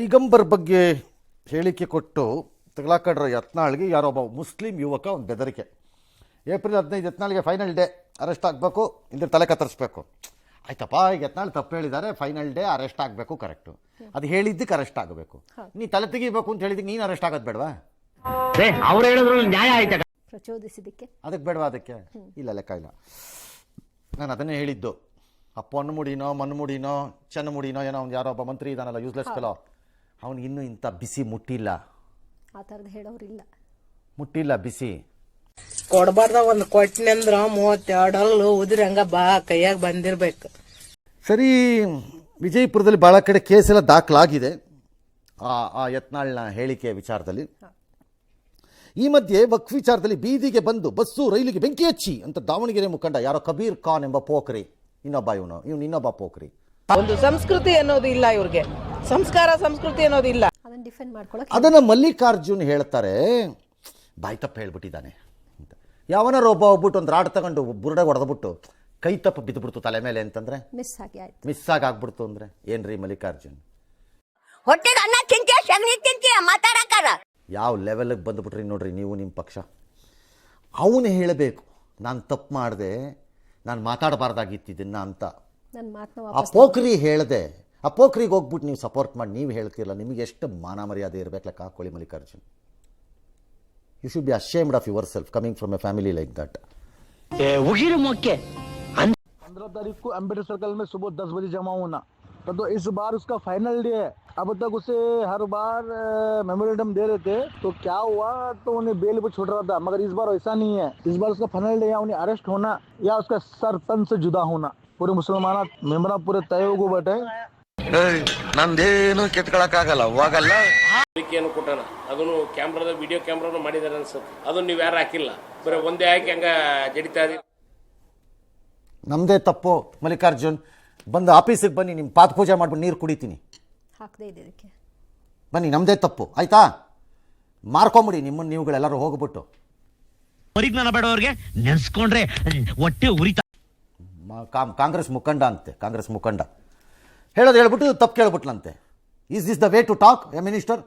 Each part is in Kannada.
ಪೈಗಂಬರ್ ಬಗ್ಗೆ ಹೇಳಿಕೆ ಕೊಟ್ಟು ತಗಲಾಕಡ್ರ ಯತ್ನಾಳ್ಗೆ ಯಾರೊಬ್ಬ ಮುಸ್ಲಿಂ ಯುವಕ ಒಂದು ಬೆದರಿಕೆ. ಏಪ್ರಿಲ್ ಹದಿನೈದು ಯತ್ನಾಳ್ಗೆ ಫೈನಲ್ ಡೇ ಅರೆಸ್ಟ್ ಆಗಬೇಕು ಇಲ್ಲದೆ ತಲೆ ಕತ್ತರಿಸ್ಬೇಕು. ಆಯ್ತಪ್ಪ ಈಗ ಯತ್ನಾಳ್ ತಪ್ಪು ಹೇಳಿದ್ದಾರೆ ಫೈನಲ್ ಡೇ ಅರೆಸ್ಟ್ ಆಗಬೇಕು ಕರೆಕ್ಟು ಅದು ಹೇಳಿದ್ದಕ್ಕೆ ಅರೆಸ್ಟ್ ಆಗಬೇಕು. ನೀ ತಲೆ ತೆಗಿಬೇಕು ಅಂತ ಹೇಳಿದ್ದಕ್ಕೆ ನೀನು ಅರೆಸ್ಟ್ ಆಗೋದು ಬೇಡವಾ? ಅವ್ರು ಹೇಳಿದ್ರು ನ್ಯಾಯ ಆಯ್ತಾ? ಪ್ರಚೋದಿಸಿದ್ದಕ್ಕೆ. ಅದಕ್ಕೆ ಬೇಡವಾ ಅದಕ್ಕೆ? ಇಲ್ಲ ಲೆಕ್ಕ ಇಲ್ಲ. ನಾನು ಅದನ್ನೇ ಹೇಳಿದ್ದು. ಅಪ್ಪ ಅಣ್ಣ ಮುಡಿನೋ ಮಣ್ಣು ಮುಡಿನೋ ಚೆನ್ನ ಮುಡಿನೋ ಏನೋ ಒಂದು ಯಾರೋ ಒಬ್ಬ ಮಂತ್ರಿ ಇದಾನಲ್ಲ ಯೂಸ್ಲೆಸ್ ಫೆಲೋ ಅವ್ನಿಗೆ ಇನ್ನೂ ಇಂಥ ಬಿಸಿ ಮುಟ್ಟಿಲ್ಲ. ಆ ಥರದ್ದು ಹೇಳೋರಿಲ್ಲ ಮುಟ್ಟಿಲ್ಲ ಬಿಸಿ. ಕೊಡಬಾರ್ದ ಒಂದು ಕೊಟ್ಟಿನಂದ್ರ ಮೂವತ್ತೆರಡಲ್ಲು ಉದ್ರಿ ಹಂಗ ಬಾ ಕೈಯಾಗ ಬಂದಿರ್ಬೇಕು. ಸರಿ ವಿಜಯಪುರದಲ್ಲಿ ಭಾಳ ಕಡೆ ಕೇಸೆಲ್ಲ ದಾಖಲಾಗಿದೆ. ಆ ಆ ಯತ್ನಾಳ್ನ ಹೇಳಿಕೆ ವಿಚಾರದಲ್ಲಿ. ಈ ಮಧ್ಯೆ ವಕ್ಫ್ ವಿಚಾರದಲ್ಲಿ ಬೀದಿಗೆ ಬಂದು ಬಸ್ಸು ರೈಲಿಗೆ ಬೆಂಕಿ ಹಚ್ಚಿ ಅಂತ ದಾವಣಗೆರೆ ಮುಖಂಡ ಯಾರೋ ಕಬೀರ್ ಖಾನ್ ಎಂಬ ಪೋಖ್ರಿ ಇನ್ನೊಬ್ಬ ಇವನು ಇವನು ಇನ್ನೊಬ್ಬ ಪೋಖ್ರಿ. ಒಂದು ಸಂಸ್ಕೃತಿ ಅನ್ನೋದು ಇಲ್ಲ ಇವ್ರಿಗೆ. ಸಂಸ್ಕಾರ ಸಂಸ್ಕೃತಿ ಅನ್ನೋದಿಲ್ಲ. ಅದನ್ನ ಅದನ್ನು ಡಿಫೆಂಡ್ ಅದನ್ನು ಮಲ್ಲಿಕಾರ್ಜುನ್ ಹೇಳ್ತಾರೆ. ಬಾಯಿ ತಪ್ಪ ಹೇಳ್ಬಿಟ್ಟಿದ್ದಾನೆ. ಅಂತ ಯಾವನಾರ ಒಬ್ಬ ಹೋಗ್ಬಿಟ್ಟು ಒಂದು ರಾಡ್ ತಗೊಂಡು ಬುರುಡೆ ಹೊಡೆದ್ಬಿಟ್ಟು ಕೈ ತಪ್ಪ ಬಿದ್ದುಬಿಡ್ತು ತಲೆ ಮೇಲೆ ಅಂತಂದ್ರೆ? ಮಿಸ್ ಆಗಿ ಆಯ್ತು. ಮಿಸ್ ಆಗಿ ಆಗ್ಬಿಡ್ತು ಅಂದ್ರೆ ಏನ್ರಿ ಮಲ್ಲಿಕಾರ್ಜುನ್? ಹೊಟ್ಟೆಗೆ ಅನ್ನ ತಿಂತೀಯ ಸಗಣಿ ತಿಂತೀಯ ಮಾತಾಡಕ್ಕಾರ ಯಾವ ಲೆವೆಲಿಗೆ ಬಂದ್ಬಿಟ್ರಿ ನೋಡ್ರಿ ನೀವು ನಿಮ್ಮ ಪಕ್ಷ. ಅವನು ಹೇಳಬೇಕು ನಾನು ತಪ್ಪು ಮಾಡಿದೆ ನಾನು ಮಾತಾಡಬಾರ್ದಾಗಿತ್ತು ಇದನ್ನ ಅಂತ. ನನ್ನ ಮಾತನ್ನ ಆ ವಾಪಸ್ ಪೋಖ್ರಿ ಹೇಳ್ದೆ ಆ ಪೋಖ್ರಿಗೆ ಹೋಗ್ಬಿಟ್ಟು ನೀವು ಸಪೋರ್ಟ್ ಮಾಡಿ ನೀವು ಹೇಳ್ತಿರಲ್ಲ ನಿಮಗೆ ಎಷ್ಟು ಮಾನ ಮರ್ಯಾದೆ ಇರಬೇಕು ಲೆಕ್ಕ ಹಾಕೊಳ್ಳಿ Mallikarjun you should be ashamed of yourself coming from a family like that ಉಗಿರು ಮೊಕ್ಕೆ पंद्रह तारीख को अम्बेडकर सर्कल में सुबह दस बजे जमा होना तो, तो इस बार उसका फाइनल डे है अब तक उसे हर बार मेमोरेंडम दे रहे थे तो क्या हुआ तो उन्हें बेल पे छोड़ रहा था मगर इस बार ऐसा नहीं है इस बार उसका फाइनल डे है उन्हें अरेस्ट होना या उसका सर तन से जुदा होना पूरे मुसलमान मेम्बर पूरे तय हो बैठे ನಂದೇನು ಕೆತ್ಕೊಳಕ್ಕಾಗಲ್ಲ ಹೋಗಲ್ಲ. ಏನು ಕೊಟ್ಟಾನ. ಅದನ್ನು ಕ್ಯಾಮ್ರಾದ ವಿಡಿಯೋ ಕ್ಯಾಮ್ರಾನು ಮಾಡಿದಾರೆ ಅನ್ಸುತ್ತೆ. ಅದನ್ನು ನೀವು ಯಾರು ಹಾಕಿಲ್ಲ. ಬರೀ ಒಂದೇ ಹಾಕಿ ಹಂಗ ಜಡಿತಾ ಇದೀವಿ ನಮ್ಮದೇ ತಪ್ಪು ಮಲ್ಲಿಕಾರ್ಜುನ್. ಬಂದು ಆಫೀಸಿಗೆ ಬನ್ನಿ ನಿಮ್ಮ ಪಾದ ಪೂಜೆ ಮಾಡ್ಬಿಟ್ಟು ನೀರು ಕುಡಿತೀನಿ. ಹಾಕದೇ ಬನ್ನಿ ನಮ್ಮದೇ ತಪ್ಪು ಆಯ್ತಾ? ಮಾರ್ಕೊಂಬಿಡಿ ನಿಮ್ಮನ್ನು ನೀವುಗಳೆಲ್ಲರೂ ಹೋಗ್ಬಿಟ್ಟು. ಪರಿಜ್ಞಾನ ಬೇಡವ್ರಿಗೆ ನೆನೆಸ್ಕೊಂಡ್ರೆ ಹೊಟ್ಟೆ ಉರಿತ ಕಾಂಗ್ರೆಸ್ ಮುಖಂಡ ಅಂತೆ ಕಾಂಗ್ರೆಸ್ ಮುಖಂಡ. ಹೇಳೋದು ಹೇಳ್ಬಿಟ್ಟು ತಪ್ಪು ಕೇಳ್ಬಿಟ್ಲಂತೆ is this the way to talk a minister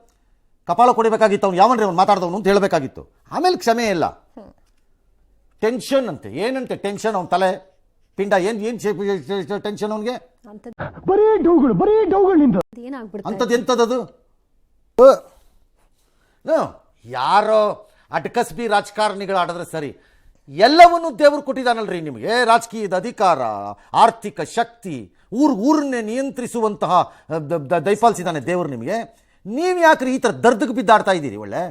ಕಪಾಳ ಕೊಡಿಬೇಕಾಗಿತ್ತು ಅವ್ನು ಯಾವನ್ರಿ ಅವ್ನು ಮಾತಾಡ್ದವನು ಅಂತ ಹೇಳಬೇಕಾಗಿತ್ತು. ಆಮೇಲೆ ಕ್ಷಮೆ ಇಲ್ಲ. ಟೆನ್ಷನ್ ಅಂತೆ ಏನಂತೆ ಟೆನ್ಷನ್ ಅವ್ನ ತಲೆ? ಪಿಂಡ ಏನು ಏನು ಟೆನ್ಷನ್ ಅವನಿಗೆ? ಬರೀ ಡೌಗಳು ಬರೀ ಡೌಗಳಿಂದ. ಅಂಥದ್ದು ಎಂಥದ್ದು ಯಾರೋ ಅಟಕಸ್ಬಿ ರಾಜಕಾರಣಿಗಳು ಆಡಿದ್ರೆ ಸರಿ ಎಲ್ಲವನ್ನೂ ದೇವರು ಕೊಟ್ಟಿದ್ದಾನಲ್ರಿ ನಿಮಗೆ. ರಾಜಕೀಯದ ಅಧಿಕಾರ, ಆರ್ಥಿಕ ಶಕ್ತಿ, ಊರು, ಊರನ್ನೇ ನಿಯಂತ್ರಿಸುವಂತಹ ದೈಪಾಲಿಸಿದ್ದಾನೆ ದೇವರು ನಿಮಗೆ. ನೀವು ಯಾಕ್ರಿ ಈ ಥರ ದರ್ದಕ್ಕೆ ಬಿದ್ದಾಡ್ತಾ ಇದ್ದೀರಿ ಒಳ್ಳೆ?